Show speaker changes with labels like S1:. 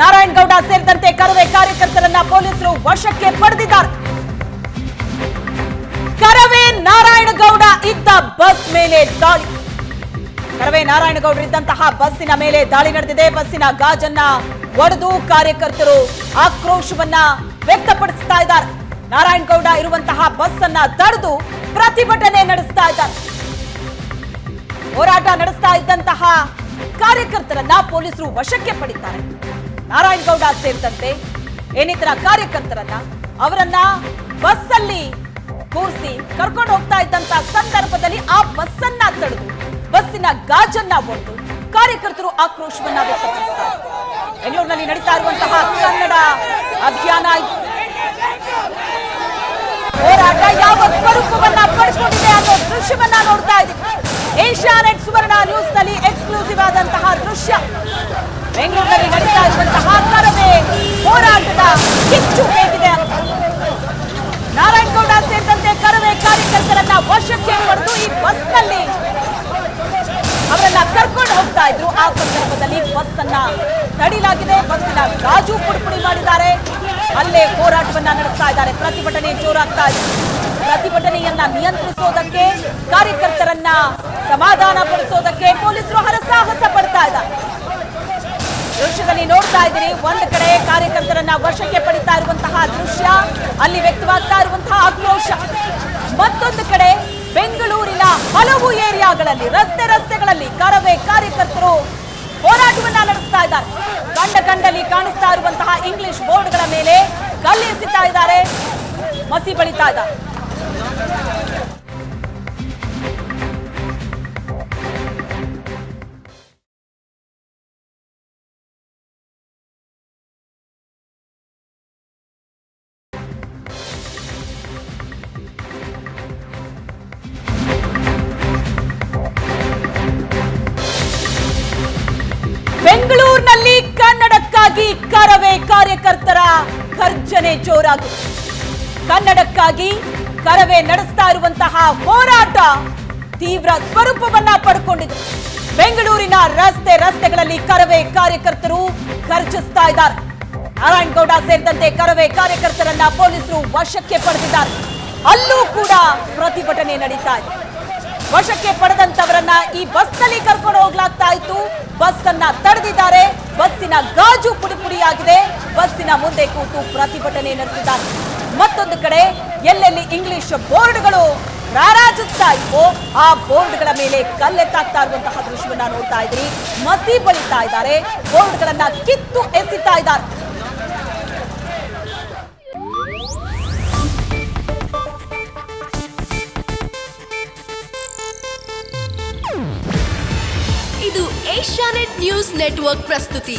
S1: ನಾರಾಯಣಗೌಡ ಸೇರಿದಂತೆ ಕರವೇ ಕಾರ್ಯಕರ್ತರನ್ನ ಪೊಲೀಸರು ವಶಕ್ಕೆ ಪಡೆದಿದ್ದಾರೆ. ಕರವೇ ನಾರಾಯಣಗೌಡ ಇದ್ದ ಬಸ್ ಮೇಲೆ ದಾಳಿ. ಕರವೇ ನಾರಾಯಣಗೌಡರು ಇದ್ದಂತಹ ಬಸ್ಸಿನ ಮೇಲೆ ದಾಳಿ ನಡೆದಿದೆ. ಬಸ್ಸಿನ ಗಾಜನ್ನ ಒಡೆದು ಕಾರ್ಯಕರ್ತರು ಆಕ್ರೋಶವನ್ನ ವ್ಯಕ್ತಪಡಿಸ್ತಾ ಇದ್ದಾರೆ. ನಾರಾಯಣಗೌಡ ಇರುವಂತಹ ಬಸ್ ಅನ್ನ ತಡೆದು ಪ್ರತಿಭಟನೆ ನಡೆಸ್ತಾ ಇದ್ದಾರೆ. ಹೋರಾಟ ನಡೆಸ್ತಾ ಇದ್ದಂತಹ ಕಾರ್ಯಕರ್ತರನ್ನ ಪೊಲೀಸರು ವಶಕ್ಕೆ ಪಡಿತಾರೆ ನಾರಾಯಣಗೌಡ ಸೇರಿದಂತೆ ಏನಿತರ ಕಾರ್ಯಕರ್ತರನ್ನ ಅವರನ್ನ ಬಸ್ಸಲ್ಲಿ ಕೂರಿಸಿ ಕರ್ಕೊಂಡು ಹೋಗ್ತಾ ಇದ್ದಂತ ಸಂದರ್ಭದಲ್ಲಿ ಆ ಬಸ್ಸನ್ನ ತಡೆದು, ಬಸ್ಸಿನ ಗಾಜನ್ನ ಒಡೆದು ಕಾರ್ಯಕರ್ತರು ಆಕ್ರೋಶವನ್ನ ವ್ಯಕ್ತಪಡಿಸುತ್ತಾರೆ ಬೆಂಗಳೂರಿನಲ್ಲಿ ನಡೀತಾ ಇರುವಂತಹ ಕನ್ನಡ ಅಭಿಯಾನ. ಹೋರಾಟ ಯಾವ ಸ್ವರೂಪವನ್ನ ಪಡ್ಕೊಂಡಿದೆ ಅನ್ನೋ ದೃಶ್ಯವನ್ನ ನೋಡ್ತಾ ಇದ್ದೀವಿ ಏಷ್ಯಾನೆಟ್ ಸುವರ್ಣ ನ್ಯೂಸ್ನಲ್ಲಿ ಎಕ್ಸ್ಕ್ಲೂಸಿವ್ ಆದಂತಹ ದೃಶ್ಯ ಬೆಂಗಳೂರಿನಲ್ಲಿ ನಡೀತಾ ಇರುವಂತಹ ಕರವೇ ಹೋರಾಟದ ಕಿಚ್ಚು ಹೇಗಿದೆ ನಾರಾಯಣಗೌಡ ಸೇರಿದಂತೆ ಕರವೇ ಕಾರ್ಯಕರ್ತರನ್ನ ವಶಕ್ಕೆ ಪಡೆದು ಈ ಬಸ್ನಲ್ಲಿ ಅವರನ್ನ ಕರ್ಕೊಂಡು ಹೋಗ್ತಾ ಇದ್ರು. ಆ ಸಂದರ್ಭದಲ್ಲಿ ಬಸ್ ಅನ್ನ ತಡಿಲಾಗಿದೆ. ಬಸ್ಸಿನ ಗಾಜು ಪುಡಿಪುಡಿ ಮಾಡಿದ್ದಾರೆ. ಅಲ್ಲೇ ಹೋರಾಟವನ್ನ ನಡೆಸ್ತಾ ಇದ್ದಾರೆ. ಪ್ರತಿಭಟನೆ ಜೋರಾಗ್ತಾ ಇದೆ. ಪ್ರತಿಭಟನೆಯನ್ನ ನಿಯಂತ್ರಿಸೋದಕ್ಕೆ, ಕಾರ್ಯಕರ್ತರನ್ನ ಸಮಾಧಾನ ಪಡಿಸೋದಕ್ಕೆ ಪೊಲೀಸರು ಹರಸಾಹಸ ಪಡ್ತಾರೆ ನೋಡ್ತಾ ಇದ್ದೀರಿ. ಒಂದು ಕಡೆ ಕಾರ್ಯಕರ್ತರನ್ನ ವಶಕ್ಕೆ ಪಡಿತಾ ಇರುವಂತಹ ದೃಶ್ಯ, ಅಲ್ಲಿ ವ್ಯಕ್ತವಾಗ್ತಾ ಇರುವಂತಹ ಆಕ್ರೋಶ. ಮತ್ತೊಂದು ಕಡೆ ಬೆಂಗಳೂರಿನ ಹಲವು ಏರಿಯಾಗಳಲ್ಲಿ, ರಸ್ತೆ ರಸ್ತೆಗಳಲ್ಲಿ ಕರವೇ ಕಾರ್ಯಕರ್ತರು ಹೋರಾಟವನ್ನ ನಡೆಸ್ತಾ ಇದ್ದಾರೆ. ಕಂಡ ಕಂಡಲ್ಲಿ ಕಾಣಿಸ್ತಾ ಇರುವಂತಹ ಇಂಗ್ಲಿಷ್ ಬೋರ್ಡ್ಗಳ ಮೇಲೆ ಕಲ್ಲೆಸಿತಾ ಇದ್ದಾರೆ. ಮಸಿ ಬಳಿತಾ ಇದ್ದಾರೆ. ಗರ್ಜನೆ ಜೋರಾಗಿದೆ ಕನ್ನಡಕ್ಕಾಗಿ ಕರವೇ ನಡೆಸ್ತಾ ಇರುವಂತಹ ಹೋರಾಟ ತೀವ್ರ ಸ್ವರೂಪವನ್ನ ಪಡ್ಕೊಂಡಿದೆ. ಬೆಂಗಳೂರಿನ ರಸ್ತೆ ರಸ್ತೆಗಳಲ್ಲಿ ಕರವೇ ಕಾರ್ಯಕರ್ತರು ಖರ್ಚಿಸ್ತಾ ಇದ್ದಾರೆ. ನಾರಾಯಣಗೌಡ ಸೇರಿದಂತೆ ಕರವೇ ಕಾರ್ಯಕರ್ತರನ್ನ ಪೊಲೀಸರು ವಶಕ್ಕೆ ಪಡೆದಿದ್ದಾರೆ. ಅಲ್ಲೂ ಕೂಡ ಪ್ರತಿಭಟನೆ ನಡೀತಾ ಇದೆ. ವಶಕ್ಕೆ ಪಡೆದಂತವರನ್ನ ಈ ಬಸ್ನಲ್ಲಿ ಕರ್ಕೊಂಡು ಹೋಗ್ಲಾಗ್ತಾ ಇತ್ತು ಬಸ್ ಅನ್ನ ತಡೆದಿದ್ದಾರೆ ಬಸ್ಸಿನ ಗಾಜು ಪುಡಿ ಪುಡಿಯಾಗಿದೆ ಮುಂದೆ ಕೂತು ಪ್ರತಿಭಟನೆ ನಡೆಸಿದ್ದಾರೆ. ಮತ್ತೊಂದು ಕಡೆ ಎಲ್ಲೆಲ್ಲಿ ಇಂಗ್ಲಿಷ್ ಬೋರ್ಡ್ಗಳು ರಾರಾಜಿಸ್ತಾ ಇವೋ ಆ ಬೋರ್ಡ್ಗಳ ಮೇಲೆ ಕಲ್ಲೆತ್ತಾಗ್ತಾ ಇರುವಂತಹ ದೃಶ್ಯವನ್ನ ನೋಡ್ತಾ ಇದ್ರಿ ಮಸಿ ಬಳಿತಾ ಇದ್ದಾರೆ, ಬೋರ್ಡ್ಗಳನ್ನ ಕಿತ್ತು ಎಸಿತಾ ಇದ್ದಾರೆ.
S2: ಇದು ಏಷ್ಯಾನೆಟ್ ನ್ಯೂಸ್ ನೆಟ್ವರ್ಕ್ ಪ್ರಸ್ತುತಿ.